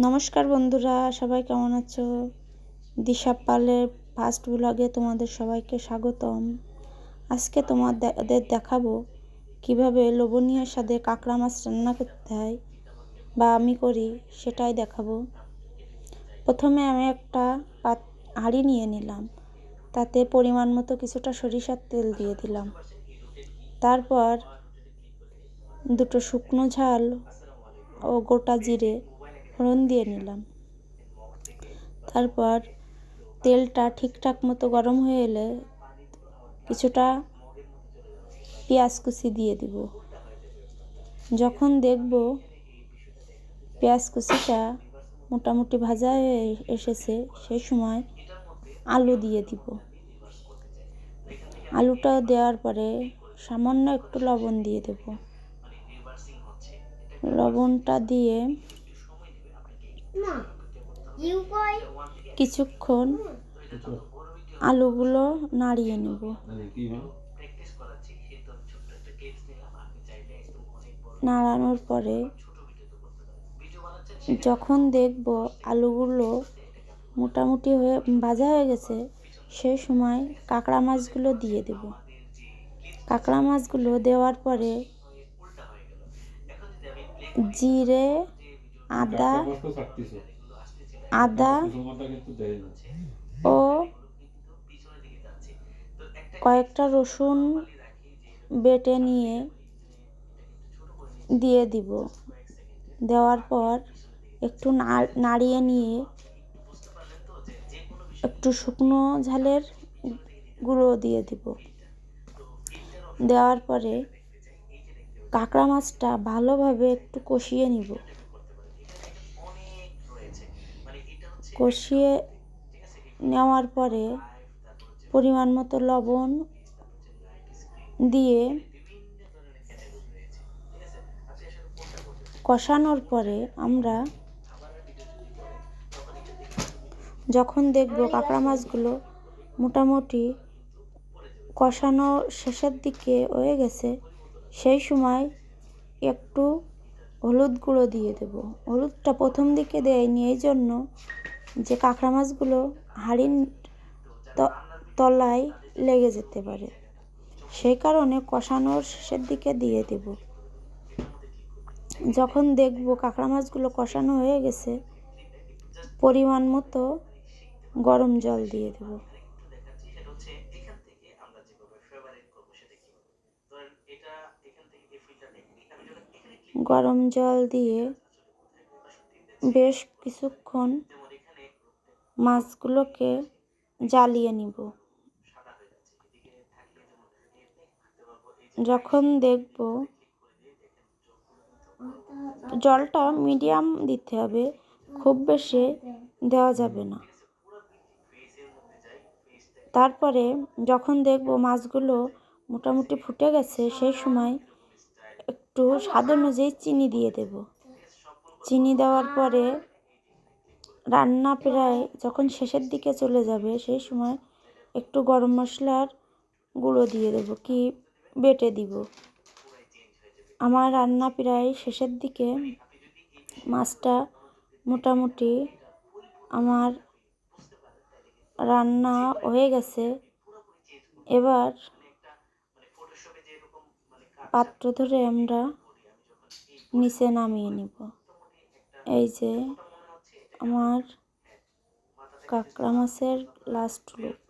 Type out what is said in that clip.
নমস্কার বন্ধুরা, সবাই কেমন আছো? দিশা পালের ফার্স্ট ব্লগে তোমাদের সবাইকে স্বাগতম। আজকে তোমাদের দেখাবো কীভাবে লোভনীয় স্বাদে কাঁকড়া মাছ রান্না করতে হয় বা আমি করি সেটাই দেখাবো। প্রথমে আমি একটা পাত হাঁড়ি নিয়ে নিলাম, তাতে পরিমাণ মতো কিছুটা সরিষার তেল দিয়ে দিলাম। তারপর দুটো শুকনো ঝাল ও গোটা জিরে ফোড়ন দিয়ে নিলাম। তারপর তেলটা ঠিকঠাক মতো গরম হয়ে এলে কিছুটা পেঁয়াজ কুচি দিয়ে দিব। যখন দেখব পেঁয়াজ কুচিটা মোটামুটি ভাজা হয়ে এসেছে সেই সময় আলু দিয়ে দিব। আলুটা দেওয়ার পরে সামান্য একটু লবণ দিয়ে দেব। লবণটা দিয়ে কিছুক্ষণ আলুগুলো নাড়িয়ে নেব। নাড়ানোর পরে যখন দেখব আলুগুলো মোটামুটি হয়ে, ভাজা হয়ে গেছে সেই সময় কাঁকড়া মাছগুলো দিয়ে দেব। কাঁকড়া মাছগুলো দেওয়ার পরে জিরে আদা আদা ও কয়েকটা রসুন বেটে নিয়ে দিয়ে দিব। দেওয়ার পর একটু নাড়িয়ে নিয়ে একটু শুকনো ঝালের গুঁড়ো দিয়ে দিব। দেওয়ার পরে কাঁকড়া মাছটা ভালোভাবে একটু কষিয়ে নিব। কষিয়ে নেওয়ার পরে পরিমাণ মতো লবণ দিয়ে কষানোর পরে আমরা যখন দেখব কাঁকড়া মাছগুলো মোটামুটি কষানো শেষের দিকে হয়ে গেছে, সেই সময় একটু হলুদ গুঁড়ো দিয়ে দেব। হলুদটা প্রথম দিকে দেয়নি, এই জন্য যে কাঁকড়া মাছগুলো হাঁড়ির তলায় লেগে যেতে পারে। সেই কারণে কষানোর শেষের দিকে দিয়ে দেব। যখন দেখব কাঁকড়া মাছগুলো কষানো হয়ে গেছে, পরিমাণ মতো গরম জল দিয়ে দেব। গরম জল দিয়ে বেশ কিছুক্ষণ মাছগুলোকে জ্বালিয়ে নিব। যখন দেখব জলটা মিডিয়াম দিতে হবে, খুব বেশি দেওয়া যাবে না। তারপরে যখন দেখব মাছগুলো মোটামুটি ফুটে গেছে, সেই সময় একটু স্বাদ অনুযায়ী চিনি দিয়ে দেব। চিনি দেওয়ার পরে রান্না প্রায় যখন শেষের দিকে চলে যাবে, সেই সময় একটু গরম মশলার গুঁড়ো দিয়ে দেব কি বেটে দিব। আমার রান্না প্রায় শেষের দিকে মাছটা মোটামুটি আমার রান্না হয়ে গেছে। এবার পাত্র ধরে আমরা নিচে নামিয়ে নিব। এই যে আমার কাঁকড়া মাছের লাস্ট লুক